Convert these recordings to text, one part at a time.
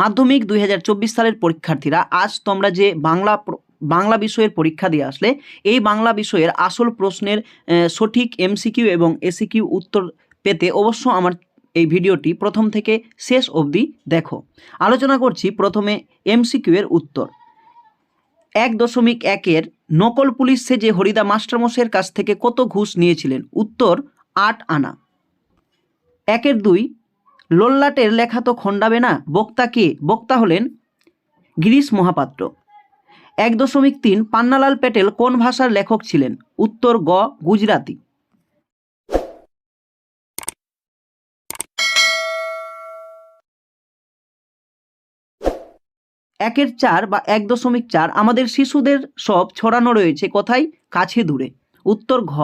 মাধ্যমিক দুই হাজার চব্বিশ সালের পরীক্ষার্থীরা আজ তোমরা যে বাংলা বাংলা বিষয়ের পরীক্ষা দিয়ে আসলে, এই বাংলা বিষয়ের আসল প্রশ্নের সঠিক এমসিকিউ এবং এসিকিউ উত্তর পেতে অবশ্য আমার এই ভিডিওটি প্রথম থেকে শেষ অবধি দেখো। আলোচনা করছি প্রথমে এমসিকিউ এর উত্তর। এক দশমিক একের নকল পুলিশ সেজে হরিদা মাস্টারমশাইয়ের কাছ থেকে কত ঘুষ নিয়েছিলেন? উত্তর, আট আনা। একের দুই লোল্লাটের লেখা তো খণ্ডাবে না। বক্তা কে? বক্তা হলেন গিরিশ মহাপাত্র। এক দশমিক তিন পান্নালাল প্যাটেল কোন ভাষার লেখক ছিলেন? উত্তর গ, গুজরাতি। একের চার বা এক দশমিক চার আমাদের শিশুদের সব ছড়ানো রয়েছে কোথায়? কাছে দূরে। উত্তর ঘ।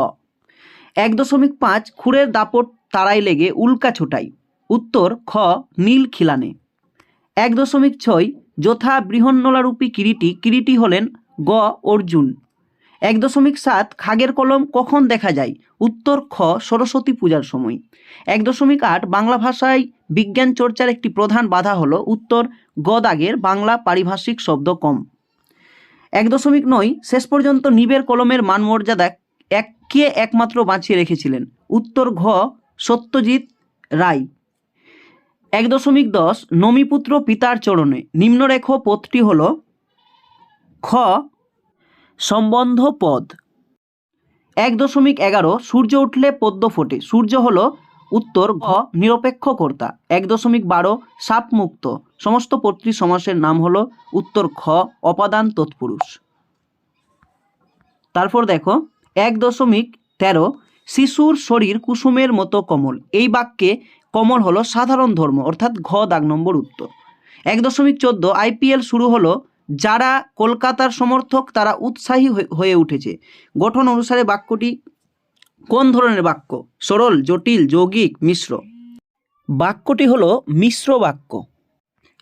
এক দশমিক পাঁচ খুরের দাপট তারাই লেগে উল্কা ছোটাই। উত্তর খ, নীল খিলানে। এক দশমিক ছয়, যথা বৃহন্নলারূপী কিরিটি কিরিটি হলেন গ, অর্জুন। এক দশমিক সাত, খাগের কলম কখন দেখা যায়? উত্তর খ, সরস্বতী পূজার সময়। এক দশমিক আট, বাংলা ভাষায় বিজ্ঞান চর্চার একটি প্রধান বাধা হলো উত্তর গদাগের বাংলা পারিভাষিক শব্দ কম। এক দশমিক নয়, শেষ পর্যন্ত নিবের কলমের মানমর্যাদা এক কে একমাত্র বাঁচিয়ে রেখেছিলেন। উত্তর ঘ, সত্যজিৎ রায়। এক দশমিক দশ নমিপুত্র পিতার চরণে। নিম্নরেখ পদটি হল খ সম্বন্ধ পদ। এক দশমিক এগারো সূর্য উঠলে পদ্ম ফোটে। সূর্য হল উত্তর, ঘ নিরপেক্ষ কর্তা। এক দশমিক বারো সাপমুক্ত সমস্ত পত্রী সমাসের নাম হলো উত্তর, খ অপাদান তৎপুরুষ। তারপর দেখো, এক দশমিক তেরো শিশুর শরীর কুসুমের মতো কমল। এই বাক্যে কমল হলো সাধারণ ধর্ম, অর্থাৎ ঘ দাগ নম্বর উত্তর। এক দশমিক চোদ্দ আইপিএল শুরু হলো যারা কলকাতার সমর্থক, তারা উৎসাহী হয়ে- উঠেছে। গঠন অনুসারে বাক্যটি কোন ধরনের বাক্য? সরল, জটিল, যৌগিক, মিশ্র। বাক্যটি হলো মিশ্র বাক্য।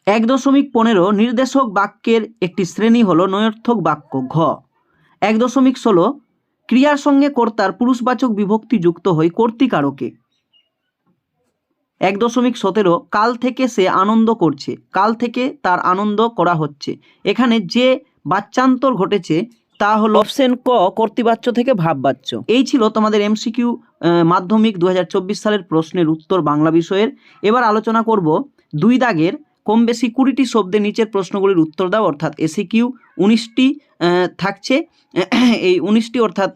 এক দশমিক পনেরো নির্দেশক বাক্যের একটি শ্রেণি হলো নৈর্থক বাক্য, ঘ। এক দশমিক ষোলো ক্রিয়ার সঙ্গে কর্তার পুরুষবাচক বিভক্তি যুক্ত হয় কর্তিকারকে এক দশমিক সতেরো কাল থেকে সে আনন্দ করছে। কাল থেকে তার আনন্দ করা হচ্ছে। এখানে যে বাচ্চান্তর ঘটেছে তা হলো অপশন ক কর্তৃবাচ্য থেকে ভাববাচ্য। এই ছিল তোমাদের এমসিকিউ মাধ্যমিক দু হাজার চব্বিশ সালের প্রশ্নের উত্তর বাংলা বিষয়ের। এবার আলোচনা করব দুই দাগের কম বেশি কুড়িটি শব্দে নিচের প্রশ্নগুলির উত্তর দাও অর্থাৎ এসিকিউ উনিশটি থাকছে। এই উনিশটি অর্থাৎ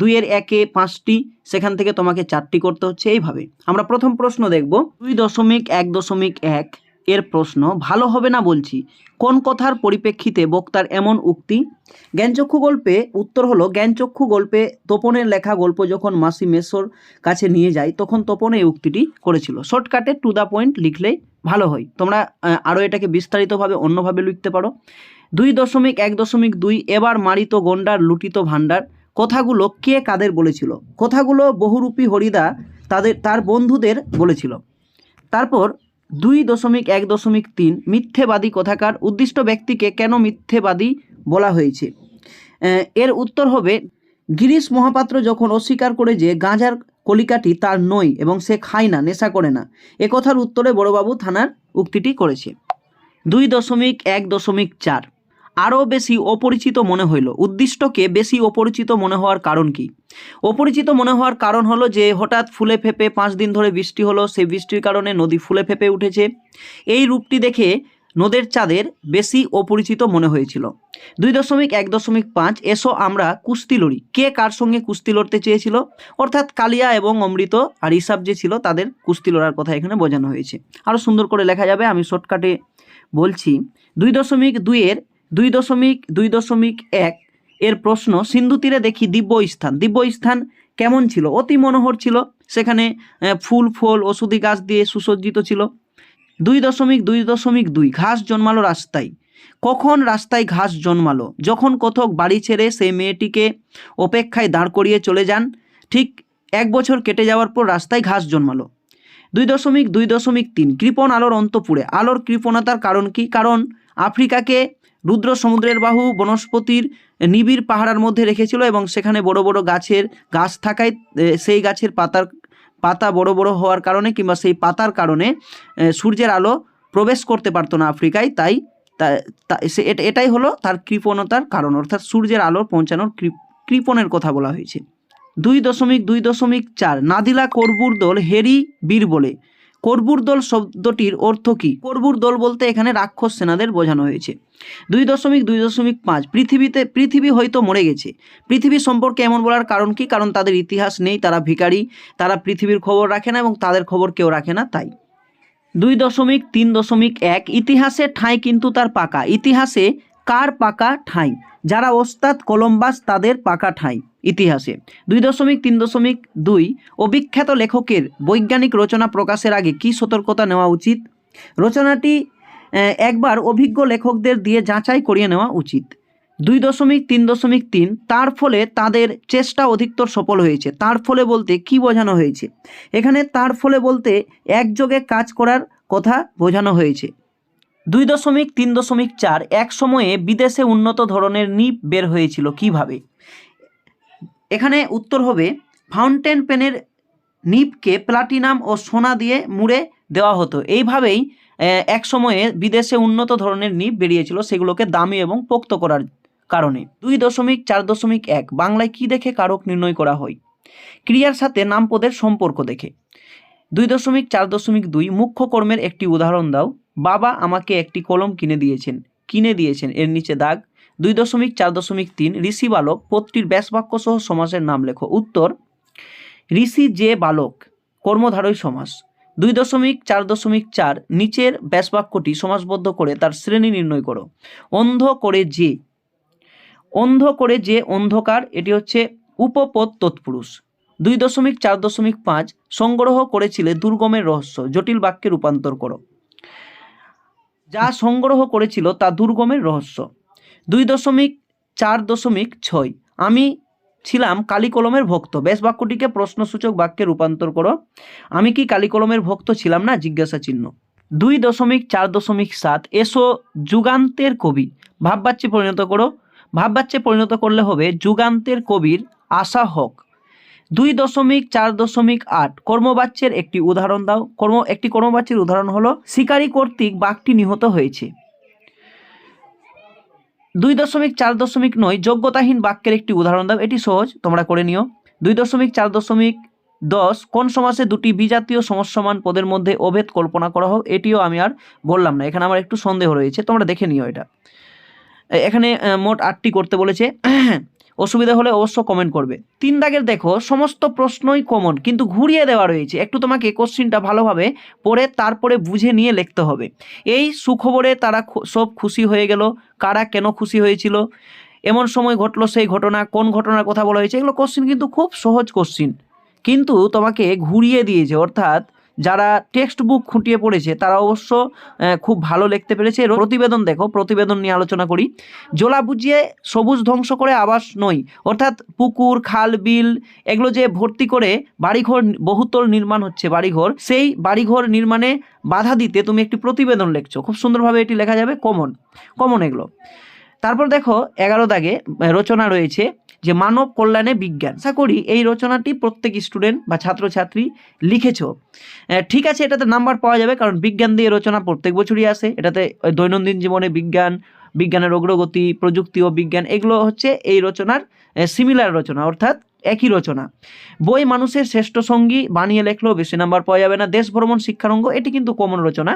দুইয়ের একে পাঁচটি, সেখান থেকে তোমাকে চারটি করতে হচ্ছে এইভাবে। আমরা প্রথম প্রশ্ন দেখব, দুই দশমিক এক দশমিক এক এর প্রশ্ন, ভালো হবে না? বলছি, কোন কথার পরিপ্রেক্ষিতে বক্তার এমন উক্তি? জ্ঞানচক্ষু গল্পে উত্তর হলো, জ্ঞানচক্ষু গল্পে তোপনের লেখা গল্প যখন মাসি মেসোর কাছে নিয়ে যায়, তখন তোপন এই উক্তিটি করেছিল। শর্টকাটে টু দ্য পয়েন্ট লিখলেই ভালো হয়। তোমরা আরও এটাকে বিস্তারিতভাবে অন্যভাবে লিখতে পারো। দুই দশমিক এক দশমিক দুই, এবার মারিত গন্ডার লুটিত ভাণ্ডার। কথাগুলো কে কাদের বলেছিল? কথাগুলো বহুরূপী হরিদা তাদের, তার বন্ধুদের বলেছিল। তারপর দুই দশমিক এক দশমিক তিন মিথ্যেবাদী কথাকার উদ্দিষ্ট ব্যক্তিকে কেন মিথ্যেবাদী বলা হয়েছে? এর উত্তর হবে, গিরিশ মহাপাত্র যখন অস্বীকার করে যে গাঁজার কলিকাটি তার নই এবং সে খায় না, নেশা করে না, এ কথার উত্তরে বড়বাবু থানার উক্তিটি করেছে। দুই দশমিক এক দশমিক চার আরও বেশি অপরিচিত মনে হইল। উদ্দিষ্টকে বেশি অপরিচিত মনে হওয়ার কারণ কি? অপরিচিত মনে হওয়ার কারণ হলো যে, হঠাৎ ফুলে ফেপে পাঁচ দিন ধরে বৃষ্টি হলো, সেই বৃষ্টির কারণে নদী ফুলে ফেপে উঠেছে। এই রূপটি দেখে নদের চাঁদের বেশি অপরিচিত মনে হয়েছিল। দুই দশমিক এক দশমিক পাঁচ, এসো আমরা কুস্তি লড়ি। কে কার সঙ্গে কুস্তি লড়তে চেয়েছিল? অর্থাৎ কালিয়া এবং অমৃত আর ইসাব যে ছিল, তাদের কুস্তি লড়ার কথা এখানে বোঝানো হয়েছে। আরও সুন্দর করে লেখা যাবে, আমি শর্টকাটে বলছি। দুই দশমিক দুইয়ের দুই দশমিক দুই দশমিক এক এর প্রশ্ন, সিন্ধু তীরে দেখি দিব্য স্থান দিব্য স্থান কেমন ছিল? অতি মনোহর ছিল। সেখানে ফুল, ফল, ওষুধি গাছ দিয়ে সুসজ্জিত ছিল। দুই দশমিক দুই দশমিক দুই, ঘাস জন্মালো রাস্তায়। কখন রাস্তায় ঘাস জন্মালো? যখন কথক বাড়ি ছেড়ে সেই মেয়েটিকে অপেক্ষায় দাঁড় করিয়ে চলে যান, ঠিক এক বছর কেটে যাওয়ার পর রাস্তায় ঘাস জন্মালো। দুই দশমিক দুই দশমিক তিন, কৃপণ আলোর অন্তপুরে। আলোর কৃপণতার কারণ কি? কারণ আফ্রিকাকে রুদ্র সমুদ্রের বাহু বনস্পতির নিবিড় পাহাড়ের মধ্যে রেখেছিল এবং সেখানে বড় বড় গাছের গাছ থাকায় সেই গাছের পাতার, পাতা বড় বড় হওয়ার কারণে কিংবা সেই পাতার কারণে সূর্যের আলো প্রবেশ করতে পারতো না আফ্রিকায়, তাই এটাই হলো তার কৃপণতার কারণ, অর্থাৎ সূর্যের আলো পৌঁছানোর কৃপ- কৃপণের কথা বলা হয়েছে। দুই দশমিক দুই দশমিক চার, নাদিলা করবুর দল হেরি বীর বলে করবুর দল শব্দটির অর্থ কী? করবুর দল বলতে এখানে রাক্ষস সেনাদের বোঝানো হয়েছে। দুই দশমিক দুই দশমিক পাঁচ, পৃথিবীতে, পৃথিবী হয়তো মরে গেছে। পৃথিবী সম্পর্কে এমন বলার কারণ কি? কারণ তাদের ইতিহাস নেই, তারা ভিখারি, তারা পৃথিবীর খবর রাখে না এবং তাদের খবর কেউ রাখে না তাই। দুই দশমিক তিন দশমিক এক, ইতিহাসে ঠাঁই কিন্তু তার পাকা। ইতিহাসে কার পাকা ঠাঁই? যারা ওস্তাদ কলম্বাস, তাদের পাকা ঠাঁই। ইতিহাসে। দুই দশমিক, তিন দশমিক দুই অবিখ্যাত লেখকের বৈজ্ঞানিক রচনা প্রকাশের আগে কী সতর্কতা নেওয়া উচিত? রচনাটি একবার অভিজ্ঞ লেখকদের দিয়ে যাচাই করিয়ে নেওয়া উচিত। দুই দশমিক, তিন দশমিক তিন, তার ফলে তাদের চেষ্টা অধিকতর সফল হয়েছে। তার ফলে বলতে কি বোঝানো হয়েছে? এখানে তার ফলে বলতে একযোগে কাজ করার কথা বোঝানো হয়েছে। দুই দশমিক তিন দশমিক চার এক সময়ে বিদেশে উন্নত ধরনের নিপ বের হয়েছিল কীভাবে? এখানে উত্তর হবে, ফাউন্টেন পেনের নিপকে প্লাটিনাম ও সোনা দিয়ে মুড়ে দেওয়া হতো। এইভাবেই এক সময়ে বিদেশে উন্নত ধরনের নিপ বেরিয়েছিল সেগুলোকে দামি এবং পোক্ত করার কারণে। দুই দশমিক চার দশমিক এক, বাংলায় কি দেখে কারক নির্ণয় করা হয়? ক্রিয়ার সাথে নামপদের সম্পর্ক দেখে। দুই দশমিক চার দশমিক দুই, মুখ্য কর্মের একটি উদাহরণ দাও। বাবা আমাকে একটি কলম কিনে দিয়েছেন কিনে দিয়েছেন। এর নিচে দাগ, দুই দশমিক চার দশমিক তিন, ঋষি বালক পত্রীর ব্যাসবাক্য সহ সমাসের নাম লেখো। উত্তর, ঋষি যে বালক, কর্মধারই সমাস। দুই দশমিক চার দশমিক চার, নিচের ব্যাসবাক্যটি সমাসবদ্ধ করে তার শ্রেণি নির্ণয় করো। অন্ধ করে যে, অন্ধ করে যে অন্ধকার, এটি হচ্ছে উপপদ তৎপুরুষ। দুই দশমিক চার দশমিক পাঁচ, সংগ্রহ করেছিলে দুর্গমের রহস্য, জটিল বাক্যে রূপান্তর করো। যা সংগ্রহ করেছিল তা দুর্গমের রহস্য। দুই দশমিক চার দশমিক ছয়। আমি ছিলাম কালী কলমের ভক্ত। বেশ বাক্যটিকে প্রশ্নসূচক বাক্যে রূপান্তর করো। আমি কি কালী কলমের ভক্ত ছিলাম না? জিজ্ঞাসা চিহ্ন। দুই দশমিক চার দশমিক সাত। এসো যুগান্তের কবি। ভাববাচ্যে পরিণত করো। ভাববাচ্যে পরিণত করলে হবে যুগান্তের কবির আশা হক। দুই দশমিক চার দশমিক আট কর্মবাচ্যের একটি উদাহরণ দাও। কর্ম, একটি কর্মবাচ্যের উদাহরণ হলো, শিকারী কর্তৃক বাঘটি নিহত হয়েছে। দুই দশমিক চার দশমিক নয় যোগ্যতাহীন বাক্যের একটি উদাহরণ দাও। এটি সহজ, তোমরা করে নিও। দুই দশমিক চার দশমিক দশ, কোন সমাসে দুটি বিজাতীয় সমস্যমান পদের মধ্যে অভেদ কল্পনা করা হোক, এটিও আমি আর বললাম না। এখানে আমার একটু সন্দেহ রয়েছে, তোমরা দেখে নিও এটা। এখানে মোট আটটি করতে বলেছে। অসুবিধা হলে অবশ্য কমেন্ট করবে। তিন দাগের দেখো, সমস্ত প্রশ্নই কমন কিন্তু ঘুরিয়ে দেওয়া রয়েছে। একটু তোমাকে কোশ্চিনটা ভালোভাবে পড়ে, তারপরে বুঝে নিয়ে লিখতে হবে। এই সুখবরে তারা সব খুশি হয়ে গেল, কারা কেন খুশি হয়েছিল, এমন সময় ঘটলো সেই ঘটনা, কোন ঘটনার কথা বলা হয়েছে, এগুলো কোশ্চিন কিন্তু খুব সহজ কোশ্চিন কিন্তু তোমাকে ঘুরিয়ে দিয়েছে, অর্থাৎ যারা টেক্সট বুক খুঁটিয়ে পড়েছে, তারা অবশ্য খুব ভালো লিখতে পেরেছে। প্রতিবেদন দেখো, প্রতিবেদন নিয়ে আলোচনা করি। জোলা বুঝিয়ে সবুজ ধ্বংস করে আবাস নই, অর্থাৎ পুকুর, খাল, বিল, এগুলো যে ভর্তি করে বাড়িঘর বহুতল নির্মাণ হচ্ছে বাড়িঘর, সেই বাড়িঘর নির্মাণে বাধা দিতে তুমি একটি প্রতিবেদন লিখছো। খুব সুন্দরভাবে এটি লেখা যাবে, কমন কমন এগুলো। তারপর দেখো, এগারো দাগে রচনা রয়েছে যে মানব কল্যাণে বিজ্ঞান। আশা করি এই রচনাটি প্রত্যেক স্টুডেন্ট বা ছাত্রছাত্রী লিখেছ। ঠিক আছে, এটাতে নাম্বার পাওয়া যাবে, কারণ বিজ্ঞান দিয়ে রচনা প্রত্যেক বছরই আসে। এটাতে দৈনন্দিন জীবনে বিজ্ঞান, বিজ্ঞানের অগ্রগতি, প্রযুক্তি ও বিজ্ঞান, এগুলো হচ্ছে এই রচনার সিমিলার রচনা, অর্থাৎ একই রচনা। বই মানুষের শ্রেষ্ঠ সঙ্গী, বানিয়ে লেখলেও বেশি নাম্বার পাওয়া যাবে না। দেশ ভ্রমণ, শিক্ষারঙ্গ, এটি কিন্তু কমন রচনা।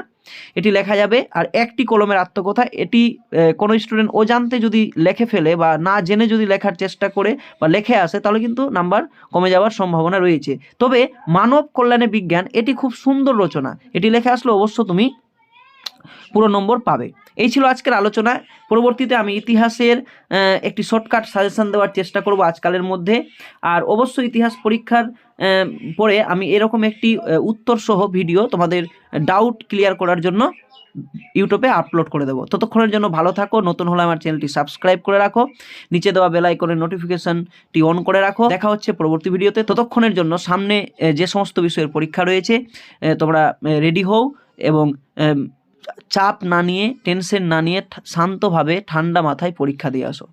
এটি লেখা যাবে, আর একটি কলমের আত্মকথা, এটি কোনো স্টুডেন্ট অজান্তে যদি লেখে ফেলে বা না জেনে যদি লেখার চেষ্টা করে বা লেখে আসে, তাহলে কিন্তু নাম্বার কমে যাওয়ার সম্ভাবনা রয়েছে। তবে মানব কল্যাণে বিজ্ঞান, এটি খুব সুন্দর রচনা। এটি লেখে আসলে অবশ্য তুমি পুরো নম্বর পাবে। এই ছিল আজকের আলোচনা। পরবর্তীতে আমি ইতিহাসের একটি শর্টকাট সাজেশন দেওয়ার চেষ্টা করব আজকালের মধ্যে। আর অবশ্যই ইতিহাস পরীক্ষার পরে আমি এরকম একটি উত্তর সহ ভিডিও তোমাদের ডাউট ক্লিয়ার করার জন্য ইউটিউবে আপলোড করে দেবো। ততক্ষণের জন্য ভালো থাকো, নতুন হলে আমার চ্যানেলটি সাবস্ক্রাইব করে রাখো, নিচে দেওয়া বেল আইকনের নোটিফিকেশনটি অন করে রাখো। দেখা হচ্ছে পরবর্তী ভিডিওতে ততক্ষণের জন্য সামনে যে সমস্ত বিষয়ের পরীক্ষা রয়েছে তোমরা রেডি হও এবং চাপ না নিয়ে টেনশন না নিয়ে শান্তভাবে ঠান্ডা মাথায় পরীক্ষা দিয়ে আসো।